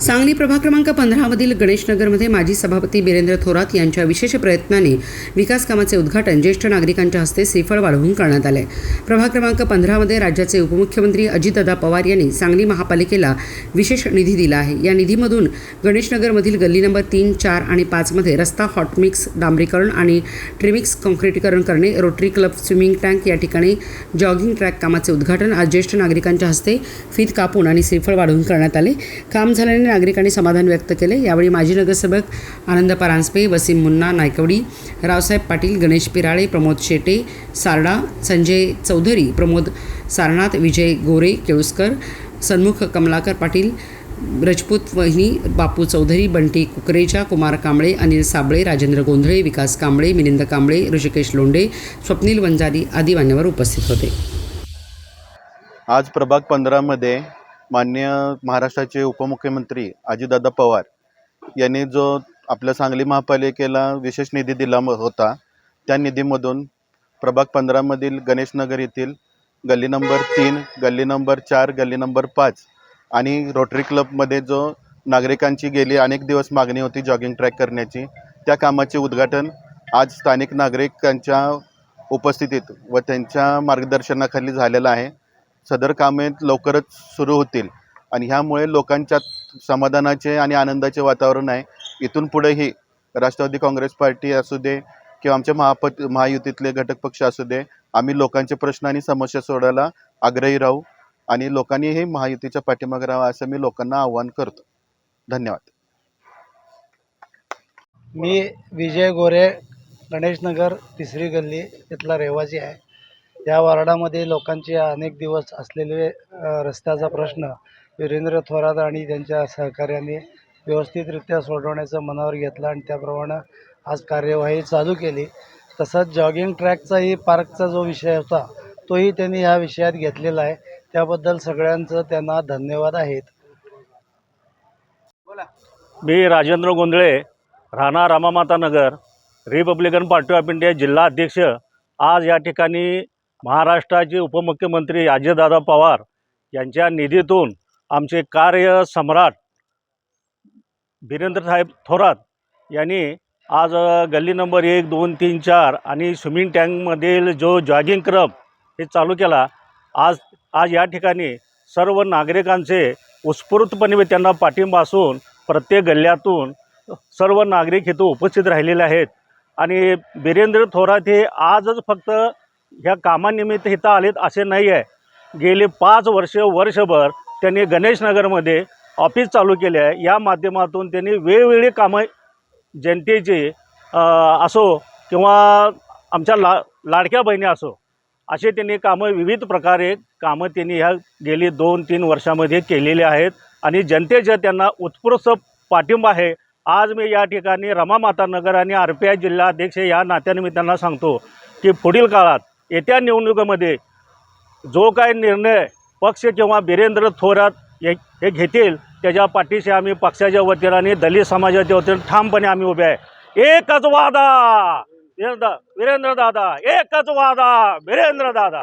सांगली प्रभाग क्रमांक पंधरामधील गणेशनगरमध्ये माजी सभापती बिरेंद्र थोरात यांच्या विशेष प्रयत्नाने विकास कामाचे उद्घाटन ज्येष्ठ नागरिकांच्या हस्ते श्रीफळ वाढवून करण्यात आले. प्रभाग क्रमांक पंधरामध्ये राज्याचे उपमुख्यमंत्री अजितदादा पवार यांनी सांगली महापालिकेला विशेष निधी दिला आहे. या निधीमधून गणेशनगरमधील गल्ली नंबर तीन चार आणि पाचमध्ये रस्ता हॉटमिक्स डांबरीकरण आणि ट्रिमिक्स कॉन्क्रिटीकरण करणे रोटरी क्लब स्विमिंग टँक या ठिकाणी जॉगिंग ट्रॅक कामाचे उद्घाटन आज ज्येष्ठ नागरिकांच्या हस्ते फीत कापून आणि श्रीफळ वाढवून करण्यात आले. काम झाल्याने नागरिकांनी समाधान व्यक्त केले. यावेळी माजी नगरसेवक आनंद परांजपे वसीम मुन्ना नायकवडी रावसाहेब पाटील गणेश पिराळे प्रमोद शेटे सारडा संजय चौधरी प्रमोद सारनाथ विजय गोरे केळुसकर सन्मुख कमलाकर पाटील रजपूत वहिनी बापू चौधरी बंटी कुकरेजा कुमार कांबळे अनिल साबळे राजेंद्र गोंधळे विकास कांबळे मिलिंद कांबळे ऋषिकेश लोंढे स्वप्नील वंजारी आदी मान्यवर उपस्थित होते. आज प्रभाग पंधरामध्ये मान्य महाराष्ट्राचे उपमुख्यमंत्री अजितदादा पवार यांनी जो आपल्या सांगली महापालिकेला विशेष निधी दिला होता त्या निधीमधून प्रभाग पंधरामधील गणेशनगर येथील गल्ली नंबर तीन गल्ली नंबर चार गल्ली नंबर पाच आणि रोटरी क्लबमध्ये जो नागरिकांची गेली अनेक दिवस मागणी होती जॉगिंग ट्रॅक करण्याची त्या कामाचे उद्घाटन आज स्थानिक नागरिकांच्या उपस्थितीत व त्यांच्या मार्गदर्शनाखाली झालेलं आहे. सदर कामे लवकरच सुरू होतील. आणि ह्यामुळे लोकांच्यात समाधानाचे आणि आनंदाचे वातावरण आहे. इथून पुढेही राष्ट्रवादी काँग्रेस पार्टी असू दे किंवा आमच्या महापत महायुतीतले घटक पक्ष असू दे आम्ही लोकांचे प्रश्न आणि समस्या सोडायला आग्रही राहू आणि लोकांनीही महायुतीच्या पाठीमागे राहावं असं मी लोकांना आव्हान करतो. धन्यवाद. मी विजय गोरे गणेशनगर तिसरी गल्ली इथला रहिवासी आहे. या वार्डामध्ये लोकांचे अनेक दिवस असलेले रस्त्याचा प्रश्न वीरेंद्र थोरात आणि त्यांच्या सहकार्याने व्यवस्थितरित्या सोडवण्याचा मनावर घेतला आणि त्याप्रमाणे आज कार्यवाही चालू केली. तसंच जॉगिंग ट्रॅकचाही पार्कचा जो विषय होता तोही त्यांनी ह्या विषयात घेतलेला आहे. त्याबद्दल सगळ्यांचं त्यांना धन्यवाद आहेत. मी Rajendra Gondhale Rana Ramamata Nagar Republican Party of India जिल्हा अध्यक्ष. आज या ठिकाणी महाराष्ट्राचे उपमुख्यमंत्री अजयदादा पवार यांच्या निधीतून आमचे कार्य सम्राट बिरेंद्रसाहेब थोरात यांनी आज गल्ली नंबर एक दोन तीन चार आणि स्विमिंग टँकमधील जो जॉगिंग क्रम हे चालू केला आज आज या ठिकाणी सर्व नागरिकांचे उत्स्फूर्तपणे त्यांना पाठिंबा असून प्रत्येक गल्ल्यातून सर्व नागरिक इथं उपस्थित राहिलेले आहेत. आणि बिरेंद्र थोरात हे आजच फक्त ह्या कामानिमित्त इथं आलेत असे नाही आहे. गेले पाच वर्ष वर्षभर त्यांनी गणेशनगरमध्ये ऑफिस चालू केले आहे. या माध्यमातून त्यांनी वेगवेगळी कामं जनतेची असो किंवा आमच्या ला लाडक्या बहिणी असो असे त्यांनी कामं विविध प्रकारे कामं त्यांनी ह्या गेली दोन तीन वर्षामध्ये केलेली आहेत. आणि जनतेचा त्यांना उत्स्फूर्त पाठिंबा आहे आज मी या ठिकाणी रमामाता नगर आणि आर पी आय जिल्हा अध्यक्ष या नात्यानिमित्तानं सांगतो की पुढील काळात येत्या निवडणुकीमध्ये जो काय निर्णय पक्ष किंवा वीरेंद्र थोरात हे हे घेतील त्याच्या पाठीशी आम्ही पक्षाच्या वतीनं आणि दलित समाजाच्या वतीनं ठामपणे आम्ही उभे आहे. एकच वादा! वीरेंद्र वीरेंद्र दादा एकच वादा! वीरेंद्र दादा!